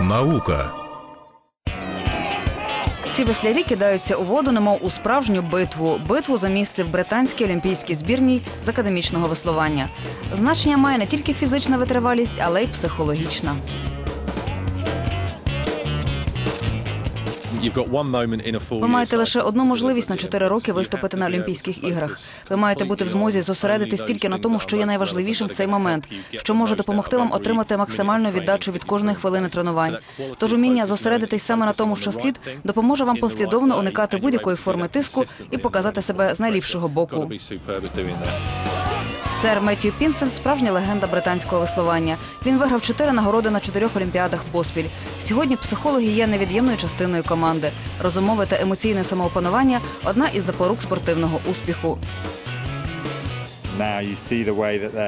Наука. Ці веслярі кидаються у воду, немов у справжню битву. Битву за місце в британській олімпійській збірній з академічного веслування. Значення має не тільки фізична витривалість, але й психологічна. Ви маєте лише одну можливість на чотири роки виступити на Олімпійських іграх. Ви маєте бути в змозі зосередитись тільки на тому, що є найважливішим в цей момент, що може допомогти вам отримати максимальну віддачу від кожної хвилини тренувань. Тож уміння зосередитись саме на тому, що слід, допоможе вам послідовно уникати будь-якої форми тиску і показати себе з найліпшого боку. Сер Меттью Пінсен справжня легенда британського веслування. Він виграв чотири нагороди на чотирьох олімпіадах поспіль. Сьогодні психологи є невід'ємною частиною команди. Розумове та емоційне самоопанування одна із запорук спортивного успіху.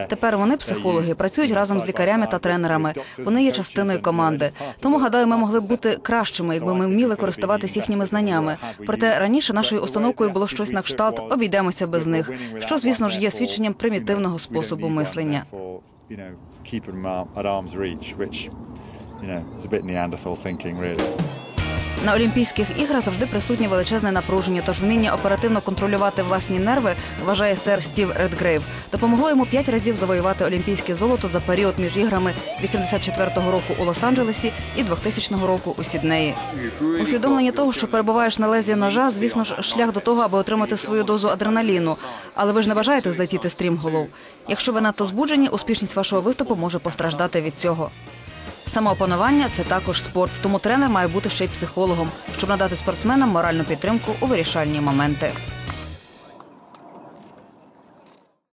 Тепер вони психологи працюють разом з лікарями та тренерами. Вони є частиною команди. Тому гадаю, ми могли б бути кращими, якби ми вміли користуватись їхніми знаннями. Проте раніше нашою установкою було щось на кшталт обійдемося без них, що звісно ж є свідченням примітивного способу мислення. На Олімпійських іграх завжди присутнє величезне напруження, тож вміння оперативно контролювати власні нерви, вважає сер Стів Редгрейв. Допомогло йому п'ять разів завоювати олімпійське золото за період між іграми 84-го року у Лос-Анджелесі і 2000 року у Сіднеї. Усвідомлення того, що перебуваєш на лезі ножа, звісно ж, шлях до того, аби отримати свою дозу адреналіну. Але ви ж не бажаєте злетіти стрімголов. Якщо ви надто збуджені, успішність вашого виступу може постраждати від цього. Самоопанування це також спорт, тому тренер має бути ще й психологом, щоб надати спортсменам моральну підтримку у вирішальні моменти.